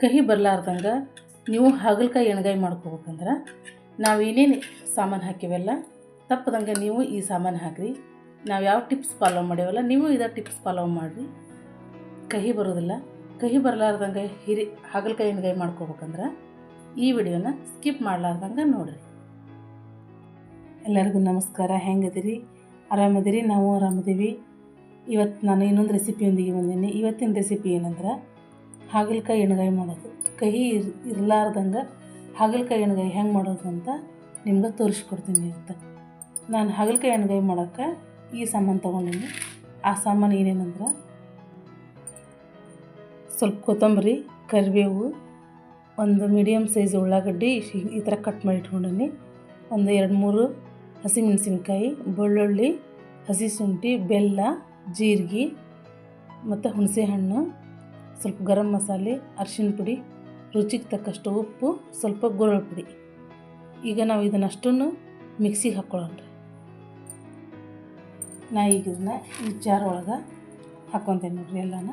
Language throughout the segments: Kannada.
ಕಹಿ ಬರಲಾರ್ದಂಗೆ ನೀವು ಹಾಗಲಕಾಯಿ ಎಣ್ಗಾಯಿ ಮಾಡ್ಕೋಬೇಕಂದ್ರೆ ನಾವು ಏನೇನು ಸಾಮಾನು ಹಾಕಿವೆಲ್ಲ, ತಪ್ಪದಂಗೆ ನೀವು ಈ ಸಾಮಾನು ಹಾಕಿರಿ. ನಾವು ಯಾವ ಟಿಪ್ಸ್ ಫಾಲೋ ಮಾಡೇವಲ್ಲ ನೀವು ಇದೇ ಟಿಪ್ಸ್ ಫಾಲೋ ಮಾಡಿರಿ. ಕಹಿ ಬರೋದಿಲ್ಲ. ಕಹಿ ಬರಲಾರ್ದಂಗೆ ಹಿರಿ, ಹಾಗಲಕಾಯಿ ಎಣ್ಗಾಯಿ ಮಾಡ್ಕೋಬೇಕಂದ್ರೆ ಈ ವಿಡಿಯೋನ ಸ್ಕಿಪ್ ಮಾಡಲಾರ್ದಂಗೆ ನೋಡಿರಿ. ಎಲ್ಲರಿಗೂ ನಮಸ್ಕಾರ. ಹೆಂಗದಿರಿ? ಆರಾಮದಿರಿ? ನಾವು ಆರಾಮದೀವಿ. ಇವತ್ತು ನಾನು ಇನ್ನೊಂದು ರೆಸಿಪಿಯೊಂದಿಗೆ ಬಂದೀನಿ. ಇವತ್ತಿನ ರೆಸಿಪಿ ಏನಂದ್ರೆ ಹಾಗಲಕಾಯಿ ಎಣ್ಗಾಯಿ ಮಾಡೋದು. ಕಹಿ ಇರ್, ಇರಲಾರ್ದಂಗೆ ಹಾಗಲಕಾಯಿ ಎಣ್ಗಾಯಿ ಹೆಂಗೆ ಮಾಡೋದು ಅಂತ ನಿಮ್ಗೆ ತೋರಿಸ್ಕೊಡ್ತೀನಿ ಅಂತ. ನಾನು ಹಾಗಲಕಾಯಿ ಎಣ್ಗಾಯಿ ಮಾಡೋಕ್ಕೆ ಈ ಸಾಮಾನು ತೊಗೊಂಡಿನಿ. ಆ ಸಾಮಾನು ಏನೇನಂದ್ರೆ ಸ್ವಲ್ಪ ಕೊತ್ತಂಬರಿ, ಕರಿಬೇವು, ಒಂದು ಮೀಡಿಯಮ್ ಸೈಜ್ ಉಳ್ಳಾಗಡ್ಡಿ ಈ ಥರ ಕಟ್ ಮಾಡಿ ಇಟ್ಕೊಂಡೀನಿ. ಒಂದು ಎರಡು ಮೂರು ಹಸಿಮೆಣಸಿನ್ಕಾಯಿ, ಬೆಳ್ಳುಳ್ಳಿ, ಹಸಿ ಶುಂಠಿ, ಬೆಲ್ಲ, ಜೀರಿಗೆ, ಮತ್ತು ಹುಣಸೆಹಣ್ಣು. ಸ್ವಲ್ಪ ಗರಂ ಮಸಾಲೆ ಅರಿಶಿನ ಪುಡಿ, ರುಚಿಗೆ ತಕ್ಕಷ್ಟು ಉಪ್ಪು, ಸ್ವಲ್ಪ ಗುರಳ ಪುಡಿ. ಈಗ ನಾವು ಇದನ್ನಷ್ಟನ್ನು ಮಿಕ್ಸಿಗೆ ಹಾಕ್ಕೊಳ್ಳೋಣ ನಾ ಈಗ ಇದನ್ನ ಈ ಜಾರ್ ಒಳಗೆ ಹಾಕ್ಕೊತೇನೆ ನೋಡ್ರಿ ಎಲ್ಲನ.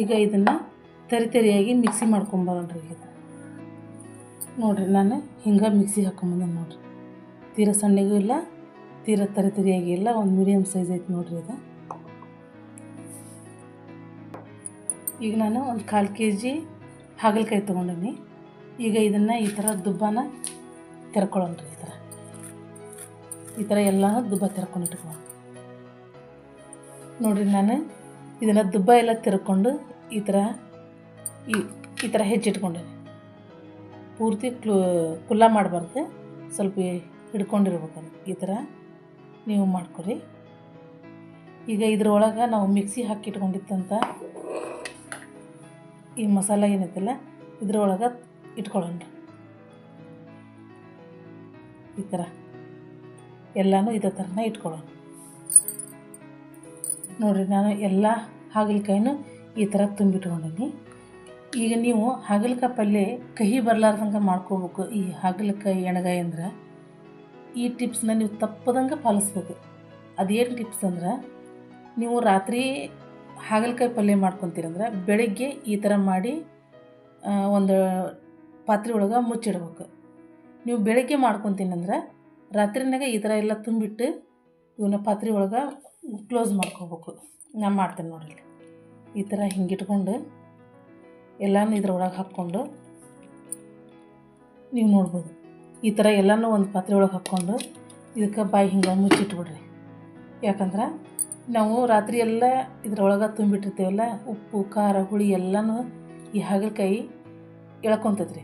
ಈಗ ಇದನ್ನು ತರಿತರಿಯಾಗಿ ಮಿಕ್ಸಿ ಮಾಡ್ಕೊಂಬರೋಣ್ರಿ ಈಗ. ನೋಡಿರಿ, ನಾನು ಹಿಂಗೆ ಮಿಕ್ಸಿ ಹಾಕೊಂಬಂದೆ ನೋಡಿರಿ. ತೀರ ಸಣ್ಣಗೂ ಇಲ್ಲ, ತೀರ ತರಿತರಿಯಾಗಿ ಇಲ್ಲ, ಒಂದು ಮೀಡಿಯಮ್ ಸೈಜ್ ಐತೆ ನೋಡಿರಿ ಇದು ಈಗ ನಾನು ಒಂದು ಕಾಲು ಕೆ ಜಿ ಹಾಗಲಕಾಯಿ ತೊಗೊಂಡೀನಿ. ಈಗ ಇದನ್ನು ಈ ಥರ ದುಬ್ಬನ ತೆರ್ಕೊಳ್ಳೋಣ್ರಿ ಈ ಥರ ಈ ಥರ ಎಲ್ಲ ದುಬ್ಬ ತೆರ್ಕೊಂಡು ನೋಡಿರಿ, ನಾನು ಇದನ್ನು ದುಬ್ಬ ಎಲ್ಲ ತಿರ್ಕೊಂಡು ಈ ಥರ ಈ ಈ ಥರ ಹೆಚ್ಚಿಟ್ಕೊಂಡಿನಿ ಪೂರ್ತಿ ಕ್ಲೂ, ಕುಲ್ಲ ಮಾಡಬಾರ್ದು. ಸ್ವಲ್ಪ ಹಿಡ್ಕೊಂಡಿರ್ಬೇಕು ಈ ಥರ ನೀವು ಮಾಡ್ಕೊರಿ ಈಗ ಇದ್ರೊಳಗೆ ನಾವು ಮಿಕ್ಸಿ ಹಾಕಿಟ್ಕೊಂಡಿತ್ತಂತ ಈ ಮಸಾಲ ಏನೈತಲ್ಲ ಇದ್ರೊಳಗೆ ಇಟ್ಕೊಳ್ಳೋಣ. ಈ ಥರ ಎಲ್ಲನೂ ಇದೇ ಥರನೇ ಇಟ್ಕೊಳ್ಳೋಣ. ನೋಡಿರಿ, ನಾನು ಎಲ್ಲ ಹಾಗಲಕಾಯಿನೂ ಈ ಥರ ತುಂಬಿಟ್ಕೊಂಡೀನಿ. ಈಗ ನೀವು ಹಾಗಲಕಾಯಿ ಪಲ್ಯ ಕಹಿ ಬರಲಾರ್ದಂಗೆ ಮಾಡ್ಕೋಬೇಕು ಈ ಹಾಗಲಕಾಯಿ ಎಣ್ಗಾಯಿ ಅಂದ್ರೆ. ಈ ಟಿಪ್ಸ್ನ ನೀವು ತಪ್ಪದಂಗೆ ಪಾಲಿಸ್ಬೇಕು. ಅದೇನು ಟಿಪ್ಸ್ ಅಂದ್ರೆ, ನೀವು ರಾತ್ರಿ ಹಾಗಲಕಾಯಿ ಪಲ್ಯ ಮಾಡ್ಕೊತೀರಂದ್ರೆ ಬೆಳಗ್ಗೆ ಈ ಥರ ಮಾಡಿ ಒಂದು ಪಾತ್ರೆ ಒಳಗೆ ಮುಚ್ಚಿಡ್ಬೇಕು. ನೀವು ಬೆಳಗ್ಗೆ ಮಾಡ್ಕೊತೀನಂದ್ರೆ ರಾತ್ರಿನಾಗ ಈ ಥರ ಎಲ್ಲ ತುಂಬಿಟ್ಟು ಇವನ್ನ ಪಾತ್ರೆ ಒಳಗೆ ಕ್ಲೋಸ್ ಮಾಡ್ಕೋಬೇಕು. ನಾನು ಮಾಡ್ತೇನೆ ನೋಡ್ರಿ. ಈ ಥರ ಹಿಂಗಿಟ್ಕೊಂಡು ಎಲ್ಲಾನು ಇದ್ರೊಳಗೆ ಹಾಕ್ಕೊಂಡು ನೀವು ನೋಡ್ಬೋದು. ಈ ಥರ ಎಲ್ಲನೂ ಒಂದು ಪಾತ್ರೆ ಒಳಗೆ ಹಾಕ್ಕೊಂಡು ಇದಕ್ಕೆ ಬಾಯಿ ಹಿಂಗೆ ಮುಚ್ಚಿಟ್ಬಿಡ್ರಿ. ಯಾಕಂದ್ರೆ ನಾವು ರಾತ್ರಿ ಎಲ್ಲ ಇದ್ರೊಳಗೆ ತುಂಬಿಟ್ಟಿರ್ತೀವಲ್ಲ, ಉಪ್ಪು, ಖಾರ, ಹುಳಿ ಎಲ್ಲನೂ ಈ ಹಾಗಲಕಾಯಿ ಎಳ್ಕೊತೈತ್ರಿ.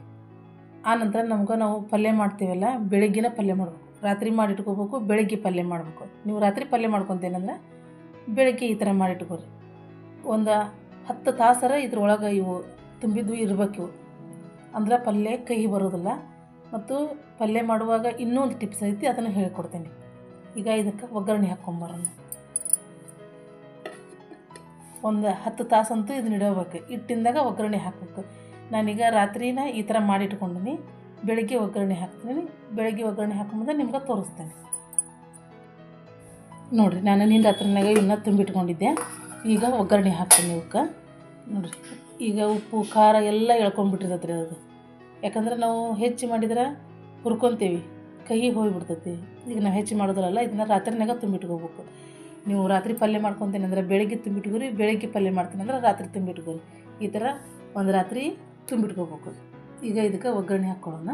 ಆ ನಂತರ ನಮ್ಗೆ ನಾವು ಪಲ್ಯ ಮಾಡ್ತೀವಲ್ಲ, ಬೆಳಗ್ಗೆನ ಪಲ್ಯ ಮಾಡ್ಬೇಕು. ರಾತ್ರಿ ಮಾಡಿಟ್ಕೋಬೇಕು, ಬೆಳಗ್ಗೆ ಪಲ್ಯ ಮಾಡಬೇಕು. ನೀವು ರಾತ್ರಿ ಪಲ್ಯ ಮಾಡ್ಕೊತೇನಂದ್ರೆ ಬೆಳಗ್ಗೆ ಈ ಥರ ಮಾಡಿಟ್ಕೋರಿ. ಒಂದು ಹತ್ತು ತಾಸರ ಇದ್ರೊಳಗೆ ಇವು ತುಂಬಿದ್ದು ಇರಬೇಕು ಅಂದ್ರೆ ಪಲ್ಯ ಕಹಿ ಬರೋದಿಲ್ಲ ಮತ್ತು ಪಲ್ಯ ಮಾಡುವಾಗ ಇನ್ನೊಂದು ಟಿಪ್ಸ್ ಐತಿ ಅದನ್ನು ಹೇಳ್ಕೊಡ್ತೀನಿ. ಈಗ ಇದಕ್ಕೆ ಒಗ್ಗರಣೆ ಹಾಕ್ಕೊಂಬರೋಣ ಒಂದು ಹತ್ತು ತಾಸಂತೂ ಇದನ್ನ ಇಡಬೇಕು. ಇಟ್ಟಿಂದಾಗ ಒಗ್ಗರಣೆ ಹಾಕಬೇಕು. ನಾನೀಗ ರಾತ್ರಿನ ಈ ಥರ ಮಾಡಿಟ್ಕೊಂಡಿನಿ. ಬೆಳಗ್ಗೆ ಒಗ್ಗರಣೆ ಹಾಕ್ತೀನಿ. ಬೆಳಗ್ಗೆ ಒಗ್ಗರಣೆ ಹಾಕೊಂಬಂದ್ರೆ ನಿಮ್ಗೆ ತೋರಿಸ್ತೇನೆ. ನೋಡಿರಿ, ನಾನು ನಿನ್ನ ಹತ್ರನಾಗ ಇನ್ನೂ ತುಂಬಿಟ್ಕೊಂಡಿದ್ದೆ. ಈಗ ಒಗ್ಗರಣೆ ಹಾಕ್ತೀನಿ ಇವಕ್ಕೆ. ನೋಡಿರಿ. ಈಗ ಉಪ್ಪು, ಖಾರ ಎಲ್ಲ ಎಳ್ಕೊಂಡ್ಬಿಟ್ಟಿರ್ತೈತೆ ರೀ ಅದು. ಯಾಕಂದ್ರೆ ನಾವು ಹೆಚ್ಚು ಮಾಡಿದ್ರೆ ಹುರ್ಕೊತೀವಿ. ಕಹಿ ಹೋಗಿಬಿಡ್ತೈತಿ. ಈಗ ನಾವು ಹೆಚ್ಚು ಮಾಡೋದ್ರಲ್ಲ, ಇದನ್ನ ರಾತ್ರಿನಾಗ ತುಂಬಿಟ್ಕೋಬೇಕು. ನೀವು ರಾತ್ರಿ ಪಲ್ಯ ಮಾಡ್ಕೊತೀನಿ ಅಂದ್ರೆ ಬೆಳಗ್ಗೆ ತುಂಬಿಟ್ಕೋರಿ, ಬೆಳಗ್ಗೆ ಪಲ್ಯ ಮಾಡ್ತೀನಿ ಅಂದ್ರೆ ರಾತ್ರಿ ತುಂಬಿಟ್ಕೋರಿ. ಈ ಥರ ಒಂದು ರಾತ್ರಿ ತುಂಬಿಟ್ಕೋಬೇಕು. ಈಗ ಇದಕ್ಕೆ ಒಗ್ಗರಣೆ ಹಾಕ್ಕೊಳ್ಳೋಣ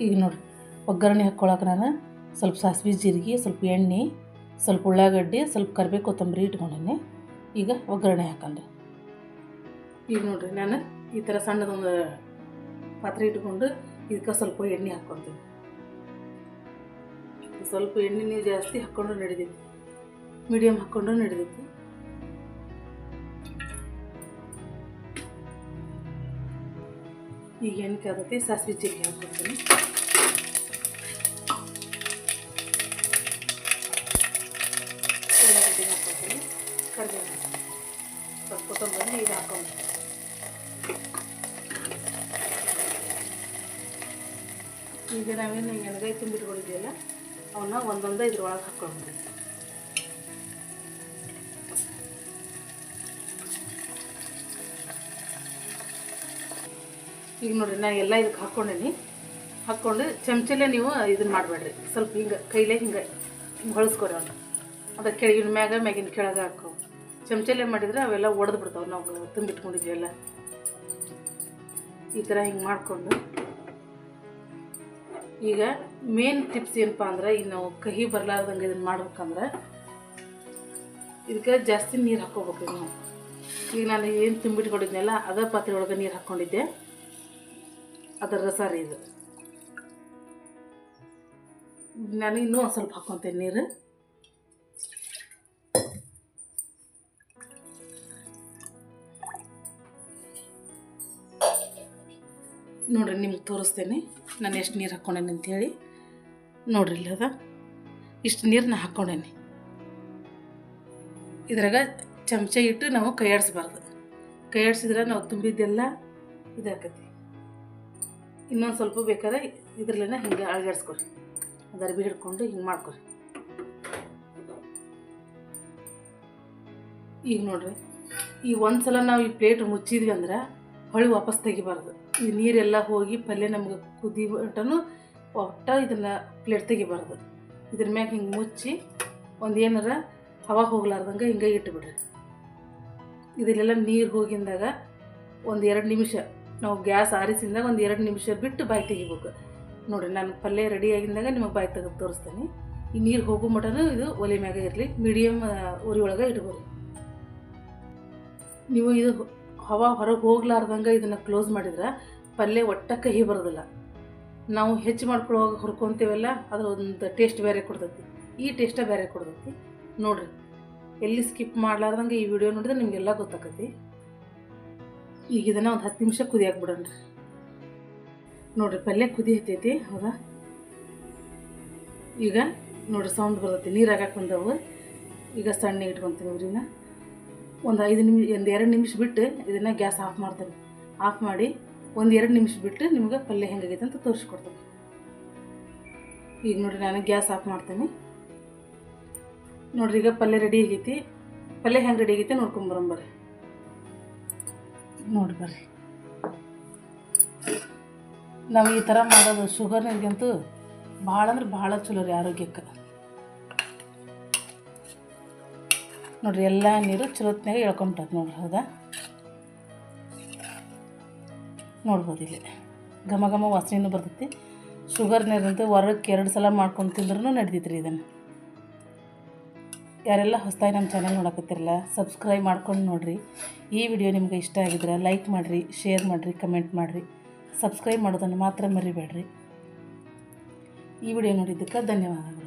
ಈಗ ನೋಡಿರಿ. ಒಗ್ಗರಣೆ ಹಾಕ್ಕೊಳಕ್ಕೆ ನಾನು ಸ್ವಲ್ಪ ಸಾಸಿವೆ, ಜೀರಿಗೆ, ಸ್ವಲ್ಪ ಎಣ್ಣೆ, ಸ್ವಲ್ಪ ಉಳ್ಳಾಗಡ್ಡಿ, ಸ್ವಲ್ಪ ಕರಿಬೇವು, ಕೊತ್ತಂಬರಿ ಇಟ್ಕೊಂಡೇನೆ. ಈಗ ಒಗ್ಗರಣೆ ಹಾಕಂಡ್ರೆ ಈಗ ನೋಡಿರಿ ನಾನು ಈ ಥರ ಸಣ್ಣದೊಂದು ಪಾತ್ರೆ ಇಟ್ಕೊಂಡು ಇದಕ್ಕೆ ಸ್ವಲ್ಪ ಎಣ್ಣೆ ಹಾಕ್ಕೊತೀನಿ. ಸ್ವಲ್ಪ ಎಣ್ಣೆ ನೀವು ಜಾಸ್ತಿ ಹಾಕ್ಕೊಂಡು ನಡಿದೈತಿ. ಮೀಡಿಯಮ್ ಹಾಕ್ಕೊಂಡು ನಡಿದೈತಿ. ಈಗ ಎಣ್ಣೆ ಕಾದತಿ, ಸಾಸಿವೆ ಜೀರಿಗೆ ಹಾಕ್ಕೊತೀನಿ ಉಳ್ಳಾಗಡ್ಡಿ ಹಾಕ್ಕೊತೀನಿ ಕರಿಬೇವು ಸ್ವಲ್ಪ ಕೊತ್ತಂಬರಿ ನೀರು ಹಾಕೊಂಡು. ಈಗ ನಾವೇನು ಎಣ್ಗಾಯಿ ತುಂಬಿಟ್ಕೊಂಡಿದ್ದೀವಲ್ಲ, ಅವನ್ನ ಒಂದೊಂದೇ ಇದ್ರೊಳಗೆ ಹಾಕ್ಕೊಂಡ್ಬಿಡಿ ಈಗ ನೋಡ್ರಿ, ನಾ ಎಲ್ಲ ಇದಕ್ಕೆ ಹಾಕ್ಕೊಂಡೇನಿ. ಹಾಕ್ಕೊಂಡು ಚಮಚಲೇ ನೀವು ಇದನ್ನ ಮಾಡಬೇಡ್ರಿ. ಸ್ವಲ್ಪ ಹಿಂಗೆ ಕೈಲೇ ಹಿಂಗೆ ಹೊಳಸ್ಕೊರಿ ಅವನು. ಅದಕ್ಕೆ ಕೆಳಗಿನ ಮ್ಯಾಗ, ಮ್ಯಾಗಿನ ಕೆಳಗೆ ಹಾಕೋ. ಚಮಚಲ್ಲೇ ಮಾಡಿದರೆ ಅವೆಲ್ಲ ಒಡೆದು ಬಿಡ್ತಾವೆ. ನಾವು ತುಂಬಿಟ್ಕೊಂಡಿದ್ವಿ ಈ ಥರ ಹಿಂಗೆ ಮಾಡಿಕೊಂಡು. ಈಗ ಮೇನ್ ಟಿಪ್ಸ್ ಏನಪ್ಪ ಅಂದ್ರೆ ಈಗ ನಾವು ಕಹಿ ಬರಲಾರ್ದಂಗೆ ಇದನ್ನು ಮಾಡ್ಬೇಕಂದ್ರೆ, ಇದಕ್ಕೆ ಜಾಸ್ತಿ ನೀರು ಹಾಕ್ಕೋಬೇಕು ನಾವು ಈಗ ನಾನು ಏನು ತುಂಬಿಟ್ಕೊಂಡಿದ್ನಲ್ಲ, ಅದೇ ಪಾತ್ರೆ ಒಳಗೆ ನೀರು ಹಾಕ್ಕೊಂಡಿದ್ದೆ. ಅದರ ರಸ ರೀ ಇದು. ನಾನು ಇನ್ನೂ ಒಂದು ಸ್ವಲ್ಪ ಹಾಕ್ಕೊತೇನೆ ನೀರು. ನೋಡ್ರಿ, ನಿಮ್ಗೆ ತೋರಿಸ್ತೇನೆ. ನಾನು ಎಷ್ಟು ನೀರು ಹಾಕ್ಕೊಂಡೇನೆ ಅಂತೇಳಿ. ನೋಡ್ರಿ ಇಲ್ಲಿ ಅದ. ಇಷ್ಟು ನೀರನ್ನ ಹಾಕ್ಕೊಂಡೇನೆ ಇದ್ರಾಗ ಚಮಚ ಇಟ್ಟು ನಾವು ಕೈ ಆಡಿಸ್ಬಾರ್ದು ಕೈ ಆಡಿಸಿದ್ರೆ ನಾವು ತುಂಬಿದ್ದೆಲ್ಲ ಇದಾಕತಿ. ಇನ್ನೊಂದು ಸ್ವಲ್ಪ ಬೇಕಾದ್ರೆ ಇದ್ರಲ್ಲೇ ಹಿಂಗೆ ಅಳಗಾಡ್ಸ್ಕೊರಿ. ಅದರ ಹಿಡ್ಕೊಂಡು ಹಿಂಗೆ ಮಾಡ್ಕೊರಿ. ಈಗ ನೋಡ್ರಿ, ಈ ಒಂದು ಸಲ ನಾವು ಈ ಪ್ಲೇಟ್ ಮುಚ್ಚಿದ್ವಿ ಅಂದ್ರೆ ಹೊಳಿ ವಾಪಸ್ ತೆಗಿಬಾರ್ದು. ಈ ನೀರೆಲ್ಲ ಹೋಗಿ ಪಲ್ಯ ನಮ್ಗೆ ಕುದಿ ಮಟನು ಒಟ್ಟ ಇದನ್ನು ಪ್ಲೇಟ್ ತೆಗಿಬಾರ್ದು. ಇದ್ರ ಮ್ಯಾಗ ಹಿಂಗೆ ಮುಚ್ಚಿ ಒಂದು ಏನಾರ ಹವಾ ಹೋಗ್ಲಾರ್ದಂಗೆ ಹಿಂಗೆ ಇಟ್ಬಿಡ್ರಿ. ಇದರಲ್ಲೆಲ್ಲ ನೀರು ಹೋಗಿಂದಾಗ ಒಂದು ಎರಡು ನಿಮಿಷ, ನಾವು ಗ್ಯಾಸ್ ಆರಿಸಿದಾಗ ಒಂದು ಎರಡು ನಿಮಿಷ ಬಿಟ್ಟು ಬಾಯಿ ತೆಗಿಬೇಕು. ನೋಡಿರಿ, ನಾನು ಪಲ್ಯ ರೆಡಿ ಆಗಿಂದಾಗ ನಿಮಗೆ ಬಾಯಿ ತೆಗೆದು ತೋರಿಸ್ತೇನೆ. ಈ ನೀರು ಹೋಗೋ ಮಟನು ಇದು ಒಲೆ ಮ್ಯಾಗ ಇರಲಿ ಮೀಡಿಯಮ್ ಉರಿ ಒಳಗೆ ಇಟ್ಬೋದು ನೀವು ಇದು ಹವಾ ಹೊರಗೆ ಹೋಗ್ಲಾರ್ದಂಗೆ ಇದನ್ನು ಕ್ಲೋಸ್ ಮಾಡಿದ್ರೆ ಪಲ್ಯ ಒಟ್ಟ ಕಹಿ ಬರೋದಿಲ್ಲ. ನಾವು ಹೆಚ್ಚು ಮಾಡ್ಕೊಳ್ಳೋವಾಗ ಹುರ್ಕೊತೀವಲ್ಲ ಅದು ಒಂದು ಟೇಸ್ಟ್ ಬೇರೆ ಕೊಡ್ತೈತಿ. ಈ ಟೇಸ್ಟ ಬೇರೆ ಕೊಡ್ತೈತಿ. ನೋಡಿರಿ, ಎಲ್ಲಿ ಸ್ಕಿಪ್ ಮಾಡ್ಲಾರ್ದಂಗೆ ಈ ವಿಡಿಯೋ ನೋಡಿದ್ರೆ ನಿಮಗೆಲ್ಲ ಗೊತ್ತಾಕತಿ. ಈಗ ಇದನ್ನು ಒಂದು ಹತ್ತು ನಿಮಿಷ ಕುದಿ ಬಿಡೋಣ್ರಿ. ನೋಡ್ರಿ, ಪಲ್ಯ ಕುದಿ ಹತ್ತೈತಿ ಹೌದಾ? ಈಗ ನೋಡಿರಿ ಸೌಂಡ್ ಬರ್ತೈತಿ ನೀರು ಹಾಕಕ್ಕೆ ಬಂದವು. ಈಗ ಸಣ್ಣ ಇಟ್ಕೊತೀನಿ ಇವ್ರಿನ ಒಂದು ಐದು ನಿಮಿಷ, ಒಂದು ಎರಡು ನಿಮಿಷ ಬಿಟ್ಟು ಇದನ್ನು ಗ್ಯಾಸ್ ಆಫ್ ಮಾಡ್ತೇನೆ. ಆಫ್ ಮಾಡಿ ಒಂದು ಎರಡು ನಿಮಿಷ ಬಿಟ್ಟು ನಿಮಗೆ ಪಲ್ಯ ಹೆಂಗಾಗೈತೆ ಅಂತ ತೋರಿಸ್ಕೊಡ್ತೇನೆ. ಈಗ ನೋಡಿರಿ ನಾನು ಗ್ಯಾಸ್ ಆಫ್ ಮಾಡ್ತೇನೆ. ನೋಡ್ರಿ ಈಗ ಪಲ್ಯ ರೆಡಿ ಆಗೈತಿ. ಪಲ್ಯ ಹೆಂಗೆ ರೆಡಿ ಆಗೈತೆ ನೋಡ್ಕೊಂಬರಂಬರ್ರಿ ನೋಡಿ ಬರ್ರಿ. ನಾವು ಈ ಥರ ಮಾಡೋದು ಶುಗರ್ನಿಗಂತೂ ಭಾಳ ಅಂದ್ರೆ ಭಾಳ ಚಲೋ ರೀ ಆರೋಗ್ಯಕ್ಕೆ. ನೋಡ್ರಿ, ಎಲ್ಲ ನೀರು ಚಲೋತ್ನಾಗ ಎಳ್ಕೊಂಬಿಟ್ಟದ ನೋಡ್ರಿ, ಹೌದಾ? ನೋಡ್ಬೋದು ಇಲ್ಲಿ. ಘಮ ಘಮ ವಾಸನೆಯೂ ಬರ್ತೈತಿ. ಶುಗರ್ ನೀರಂತೂ ಹೊರಕ್ಕೆ ಎರಡು ಸಲ ಮಾಡ್ಕೊಂಡು ತಿಂದ್ರೂ ನಡ್ದೈತ್ರಿ ಇದನ್ನು. ಯಾರೆಲ್ಲ ಹೊಸದಾಗಿ ನಮ್ಮ ಚಾನಲ್ ನೋಡಕತ್ತಿರಲ್ಲ ಸಬ್ಸ್ಕ್ರೈಬ್ ಮಾಡ್ಕೊಂಡು ನೋಡಿರಿ. ಈ ವಿಡಿಯೋ ನಿಮ್ಗೆ ಇಷ್ಟ ಆಗಿದ್ರೆ ಲೈಕ್ ಮಾಡಿರಿ ಶೇರ್ ಮಾಡಿರಿ ಕಮೆಂಟ್ ಮಾಡಿರಿ. ಸಬ್ಸ್ಕ್ರೈಬ್ ಮಾಡೋದನ್ನು ಮಾತ್ರ ಮರಿಬೇಡ್ರಿ. ಈ ವಿಡಿಯೋ ನೋಡಿದ್ದಕ್ಕೆ ಧನ್ಯವಾದಗಳು.